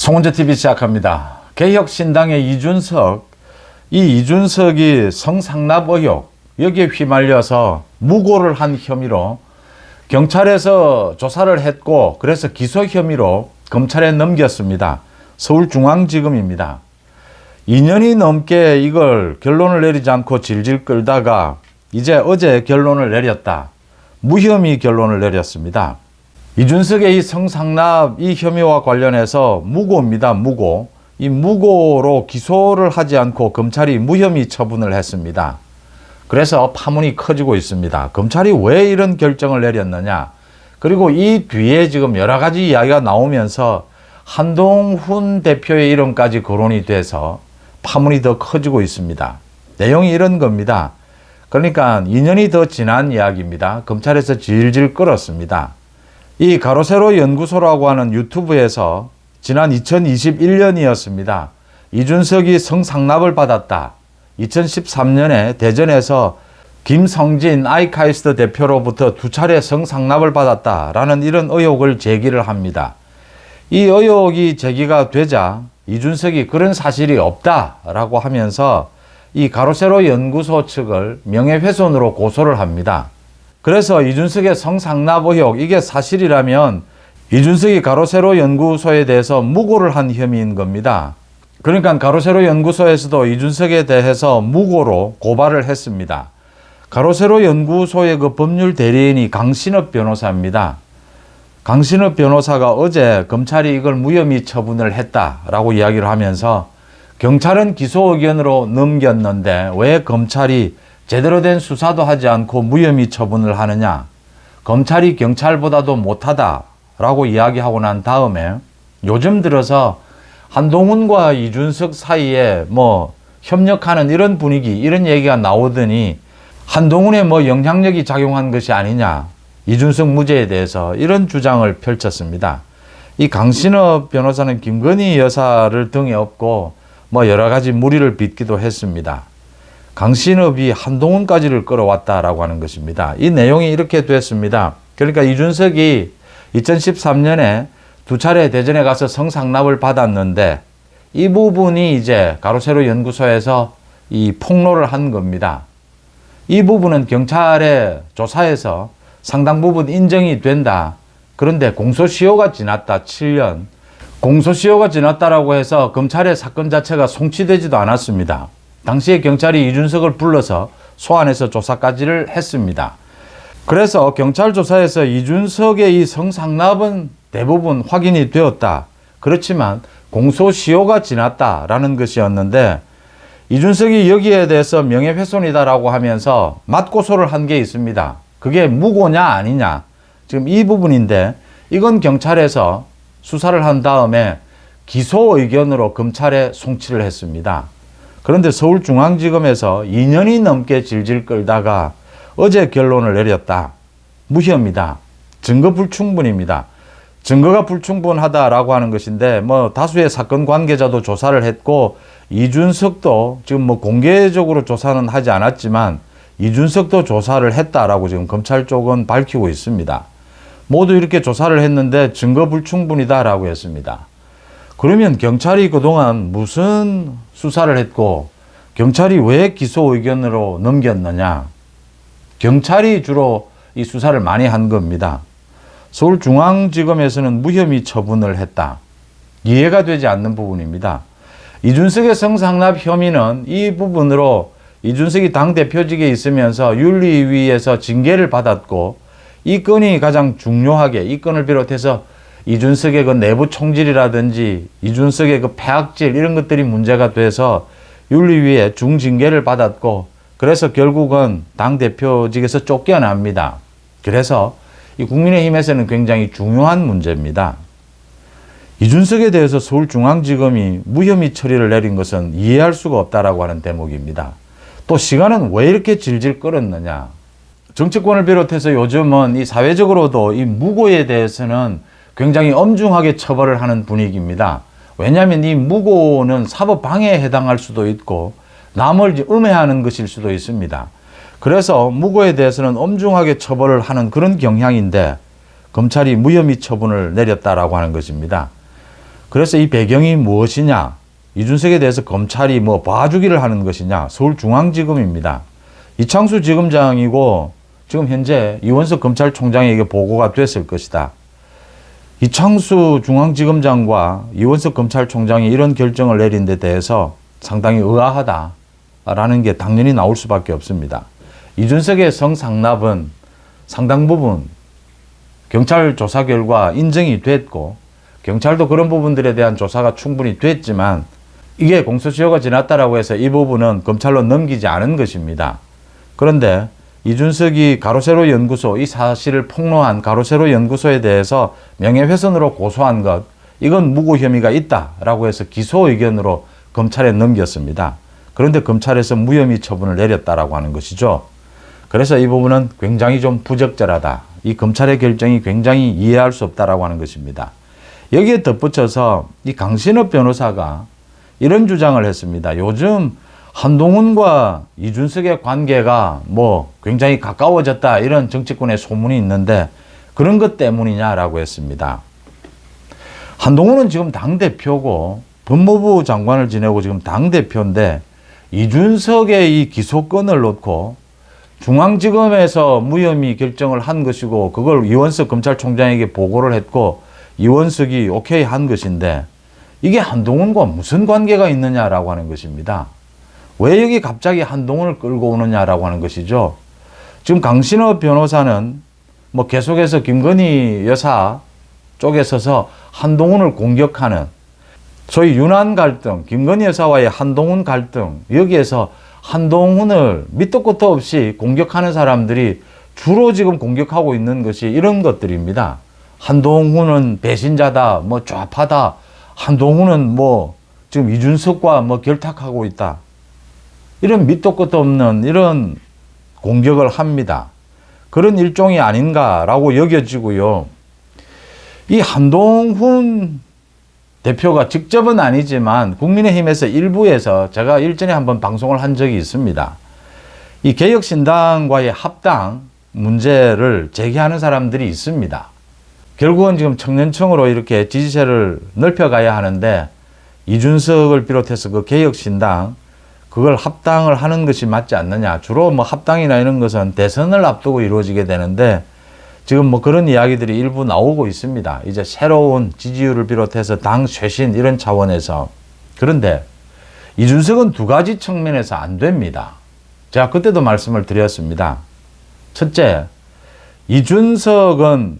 송원재 TV 시작합니다. 개혁신당의 이준석, 이 이준석이 성상납 의혹 여기에 휘말려서 무고를 한 혐의로 경찰에서 조사를 했고 그래서 기소 혐의로 검찰에 넘겼습니다. 서울중앙지검입니다. 2년이 넘게 이걸 결론을 내리지 않고 질질 끌다가 이제 어제 결론을 내렸다. 무혐의 결론을 내렸습니다. 이준석의 이 성상납 이 혐의와 관련해서 무고입니다. 무고. 이 무고로 기소를 하지 않고 검찰이 무혐의 처분을 했습니다. 그래서 파문이 커지고 있습니다. 검찰이 왜 이런 결정을 내렸느냐? 그리고 이 뒤에 지금 여러 가지 이야기가 나오면서 한동훈 대표의 이름까지 거론이 돼서 파문이 더 커지고 있습니다. 내용이 이런 겁니다. 그러니까 2년이 더 지난 이야기입니다. 검찰에서 질질 끌었습니다. 이 가로세로 연구소라고 하는 유튜브에서 지난 2021년이었습니다. 이준석이 성상납을 받았다. 2013년에 대전에서 김성진 아이카이스트 대표로부터 두 차례 성상납을 받았다라는 이런 의혹을 제기를 합니다. 이 의혹이 제기가 되자 이준석이 그런 사실이 없다라고 하면서 이 가로세로 연구소 측을 명예훼손으로 고소를 합니다. 그래서 이준석의 성상납 의혹 이게 사실이라면 이준석이 가로세로 연구소에 대해서 무고를 한 혐의인 겁니다. 그러니까 가로세로 연구소에서도 이준석에 대해서 무고로 고발을 했습니다. 가로세로 연구소의 그 법률 대리인이 강신업 변호사입니다. 강신업 변호사가 어제 검찰이 이걸 무혐의 처분을 했다라고 이야기를 하면서 경찰은 기소 의견으로 넘겼는데 왜 검찰이 제대로 된 수사도 하지 않고 무혐의 처분을 하느냐? 검찰이 경찰보다도 못하다라고 이야기하고 난 다음에 요즘 들어서 한동훈과 이준석 사이에 뭐 협력하는 이런 분위기, 이런 얘기가 나오더니 한동훈의 뭐 영향력이 작용한 것이 아니냐. 이준석 무죄에 대해서 이런 주장을 펼쳤습니다. 이 강신업 변호사는 김건희 여사를 등에 업고 뭐 여러 가지 무리를 빚기도 했습니다. 강신업이 한동훈까지를 끌어왔다라고 하는 것입니다. 이 내용이 이렇게 됐습니다. 그러니까 이준석이 2013년에 두 차례 대전에 가서 성상납을 받았는데 이 부분이 이제 가로세로 연구소에서 이 폭로를 한 겁니다. 이 부분은 경찰의 조사에서 상당 부분 인정이 된다. 그런데 공소시효가 지났다. 7년. 공소시효가 지났다라고 해서 검찰의 사건 자체가 송치되지도 않았습니다. 당시에 경찰이 이준석을 불러서 소환해서 조사까지를 했습니다. 그래서 경찰 조사에서 이준석의 이 성상납은 대부분 확인이 되었다. 그렇지만 공소시효가 지났다라는 것이었는데 이준석이 여기에 대해서 명예훼손이다라고 하면서 맞고소를 한 게 있습니다. 그게 무고냐 아니냐. 지금 이 부분인데 이건 경찰에서 수사를 한 다음에 기소 의견으로 검찰에 송치를 했습니다. 그런데 서울중앙지검에서 2년이 넘게 질질 끌다가 어제 결론을 내렸다. 무혐의다. 증거 불충분입니다. 증거가 불충분하다라고 하는 것인데 뭐 다수의 사건 관계자도 조사를 했고 이준석도 지금 뭐 공개적으로 조사는 하지 않았지만 이준석도 조사를 했다라고 지금 검찰 쪽은 밝히고 있습니다. 모두 이렇게 조사를 했는데 증거 불충분이다라고 했습니다. 그러면 경찰이 그동안 무슨 수사를 했고 경찰이 왜 기소 의견으로 넘겼느냐? 경찰이 주로 이 수사를 많이 한 겁니다. 서울중앙지검에서는 무혐의 처분을 했다. 이해가 되지 않는 부분입니다. 이준석의 성상납 혐의는 이 부분으로 이준석이 당대표직에 있으면서 윤리위에서 징계를 받았고 이 건이 가장 중요하게 이 건을 비롯해서 이준석의 그 내부 총질이라든지 이준석의 그 폐악질 이런 것들이 문제가 돼서 윤리위에 중징계를 받았고 그래서 결국은 당대표직에서 쫓겨납니다. 그래서 이 국민의힘에서는 굉장히 중요한 문제입니다. 이준석에 대해서 서울중앙지검이 무혐의 처리를 내린 것은 이해할 수가 없다라고 하는 대목입니다. 또 시간은 왜 이렇게 질질 끌었느냐. 정치권을 비롯해서 요즘은 이 사회적으로도 이 무고에 대해서는 굉장히 엄중하게 처벌을 하는 분위기입니다. 왜냐하면 이 무고는 사법 방해에 해당할 수도 있고 남을 음해하는 것일 수도 있습니다. 그래서 무고에 대해서는 엄중하게 처벌을 하는 그런 경향인데 검찰이 무혐의 처분을 내렸다라고 하는 것입니다. 그래서 이 배경이 무엇이냐? 이준석에 대해서 검찰이 뭐 봐주기를 하는 것이냐? 서울중앙지검입니다. 이창수 지검장이고 지금 현재 이원석 검찰총장에게 보고가 됐을 것이다. 이창수 중앙지검장과 이원석 검찰총장이 이런 결정을 내린 데 대해서 상당히 의아하다라는 게 당연히 나올 수밖에 없습니다. 이준석의 성상납은 상당 부분 경찰 조사 결과 인정이 됐고 경찰도 그런 부분들에 대한 조사가 충분히 됐지만 이게 공소시효가 지났다라고 해서 이 부분은 검찰로 넘기지 않은 것입니다. 그런데 이준석이 가로세로 연구소 이 사실을 폭로한 가로세로 연구소에 대해서 명예훼손으로 고소한 것 이건 무고 혐의가 있다라고 해서 기소 의견으로 검찰에 넘겼습니다. 그런데 검찰에서 무혐의 처분을 내렸다라고 하는 것이죠. 그래서 이 부분은 굉장히 좀 부적절하다. 이 검찰의 결정이 굉장히 이해할 수 없다라고 하는 것입니다. 여기에 덧붙여서 이 강신업 변호사가 이런 주장을 했습니다. 요즘 한동훈과 이준석의 관계가 뭐 굉장히 가까워졌다 이런 정치권의 소문이 있는데 그런 것 때문이냐라고 했습니다. 한동훈은 지금 당대표고 법무부 장관을 지내고 지금 당대표인데 이준석의 이 기소권을 놓고 중앙지검에서 무혐의 결정을 한 것이고 그걸 이원석 검찰총장에게 보고를 했고 이원석이 오케이 한 것인데 이게 한동훈과 무슨 관계가 있느냐라고 하는 것입니다. 왜 여기 갑자기 한동훈을 끌고 오느냐라고 하는 것이죠. 지금 강신업 변호사는 뭐 계속해서 김건희 여사 쪽에 서서 한동훈을 공격하는 소위 윤한 갈등, 김건희 여사와의 한동훈 갈등, 여기에서 한동훈을 밑도 끝도 없이 공격하는 사람들이 주로 지금 공격하고 있는 것이 이런 것들입니다. 한동훈은 배신자다, 뭐 좌파다, 한동훈은 뭐 지금 이준석과 뭐 결탁하고 있다. 이런 밑도 끝도 없는 이런 공격을 합니다. 그런 일종이 아닌가라고 여겨지고요. 이 한동훈 대표가 직접은 아니지만 국민의힘에서 일부에서 제가 일전에 한번 방송을 한 적이 있습니다. 이 개혁신당과의 합당 문제를 제기하는 사람들이 있습니다. 결국은 지금 청년층으로 이렇게 지지세를 넓혀가야 하는데 이준석을 비롯해서 그 개혁신당 그걸 합당을 하는 것이 맞지 않느냐. 주로 뭐 합당이나 이런 것은 대선을 앞두고 이루어지게 되는데 지금 뭐 그런 이야기들이 일부 나오고 있습니다. 이제 새로운 지지율을 비롯해서 당 쇄신 이런 차원에서. 그런데 이준석은 두 가지 측면에서 안 됩니다. 제가 그때도 말씀을 드렸습니다. 첫째, 이준석은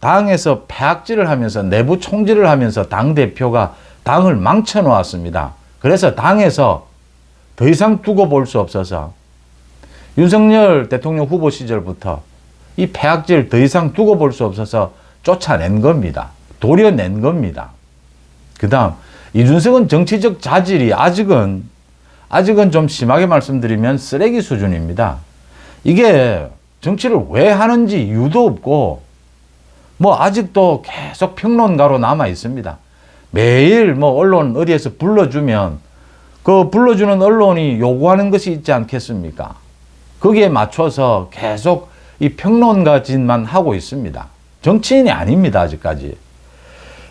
당에서 폐악질을 하면서 내부 총질을 하면서 당대표가 당을 망쳐 놓았습니다. 그래서 당에서 더 이상 두고 볼 수 없어서 윤석열 대통령 후보 시절부터 이 폐악질 더 이상 두고 볼 수 없어서 쫓아낸 겁니다. 도려낸 겁니다. 그 다음, 이준석은 정치적 자질이 아직은, 아직은 좀 심하게 말씀드리면 쓰레기 수준입니다. 이게 정치를 왜 하는지 이유도 없고, 뭐 아직도 계속 평론가로 남아 있습니다. 매일 뭐 언론 어디에서 불러주면 그 불러주는 언론이 요구하는 것이 있지 않겠습니까? 거기에 맞춰서 계속 이 평론가 짓만 하고 있습니다. 정치인이 아닙니다, 아직까지.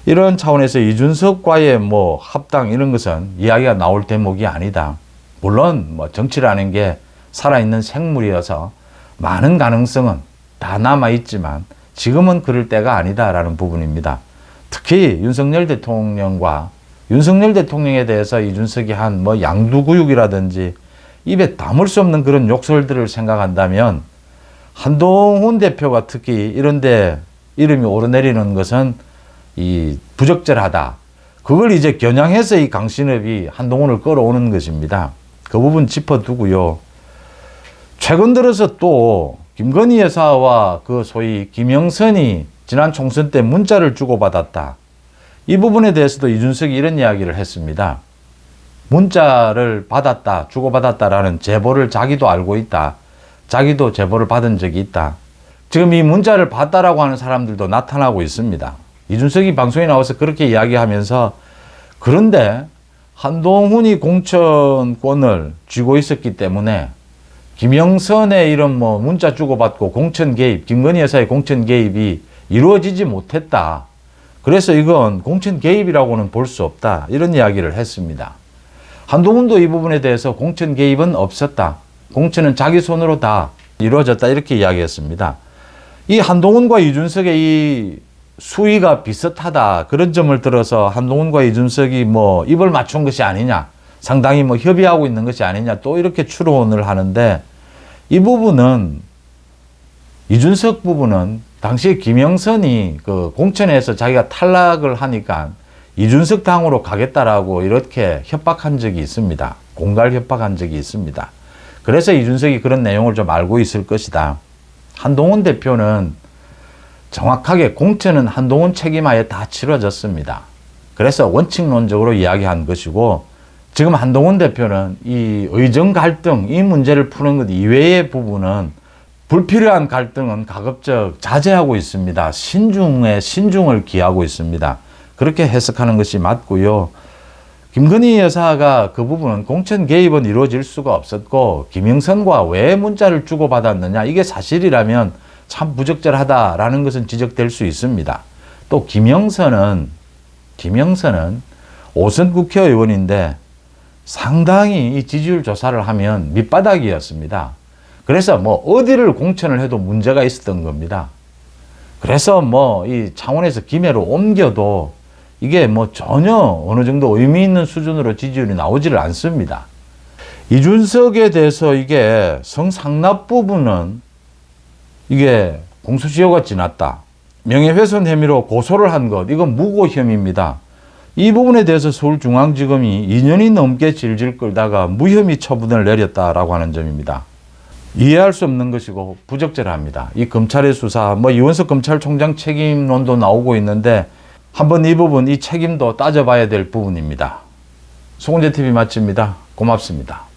이런 차원에서 이준석과의 뭐 합당 이런 것은 이야기가 나올 대목이 아니다. 물론 뭐 정치라는 게 살아있는 생물이어서 많은 가능성은 다 남아있지만 지금은 그럴 때가 아니다라는 부분입니다. 특히 윤석열 대통령과 윤석열 대통령에 대해서 이준석이 한 뭐 양두구육이라든지 입에 담을 수 없는 그런 욕설들을 생각한다면 한동훈 대표가 특히 이런데 이름이 오르내리는 것은 이 부적절하다. 그걸 이제 겨냥해서 이 강신업이 한동훈을 끌어오는 것입니다. 그 부분 짚어두고요. 최근 들어서 또 김건희 여사와 그 소위 김영선이 지난 총선 때 문자를 주고받았다. 이 부분에 대해서도 이준석이 이런 이야기를 했습니다. 문자를 받았다, 주고받았다라는 제보를 자기도 알고 있다. 자기도 제보를 받은 적이 있다. 지금 이 문자를 봤다라고 하는 사람들도 나타나고 있습니다. 이준석이 방송에 나와서 그렇게 이야기하면서 그런데 한동훈이 공천권을 쥐고 있었기 때문에 김영선의 이런 뭐 문자 주고받고 공천 개입, 김건희 여사의 공천 개입이 이루어지지 못했다. 그래서 이건 공천 개입이라고는 볼 수 없다. 이런 이야기를 했습니다. 한동훈도 이 부분에 대해서 공천 개입은 없었다. 공천은 자기 손으로 다 이루어졌다. 이렇게 이야기했습니다. 이 한동훈과 이준석의 이 수위가 비슷하다. 그런 점을 들어서 한동훈과 이준석이 뭐 입을 맞춘 것이 아니냐. 상당히 뭐 협의하고 있는 것이 아니냐. 또 이렇게 추론을 하는데 이 부분은 이준석 부분은 당시 김영선이 그 공천에서 자기가 탈락을 하니까 이준석 당으로 가겠다라고 이렇게 협박한 적이 있습니다. 공갈 협박한 적이 있습니다. 그래서 이준석이 그런 내용을 좀 알고 있을 것이다. 한동훈 대표는 정확하게 공천은 한동훈 책임하에 다 치러졌습니다. 그래서 원칙론적으로 이야기한 것이고 지금 한동훈 대표는 이 의정 갈등 이 문제를 푸는 것 이외의 부분은 불필요한 갈등은 가급적 자제하고 있습니다. 신중에 신중을 기하고 있습니다. 그렇게 해석하는 것이 맞고요. 김건희 여사가 그 부분은 공천 개입은 이루어질 수가 없었고 김영선과 왜 문자를 주고받았느냐 이게 사실이라면 참 부적절하다라는 것은 지적될 수 있습니다. 또 김영선은 김영선은 오선 국회의원인데 상당히 이 지지율 조사를 하면 밑바닥이었습니다. 그래서 뭐 어디를 공천을 해도 문제가 있었던 겁니다. 그래서 뭐 이 창원에서 김해로 옮겨도 이게 뭐 전혀 어느 정도 의미 있는 수준으로 지지율이 나오지를 않습니다. 이준석에 대해서 이게 성상납 부분은 이게 공소시효가 지났다. 명예훼손 혐의로 고소를 한 것, 이건 무고 혐의입니다. 이 부분에 대해서 서울중앙지검이 2년이 넘게 질질 끌다가 무혐의 처분을 내렸다라고 하는 점입니다. 이해할 수 없는 것이고 부적절합니다. 이 검찰의 수사, 뭐 이원석 검찰총장 책임론도 나오고 있는데 한번 이 부분, 이 책임도 따져봐야 될 부분입니다. 송은재 TV 마칩니다. 고맙습니다.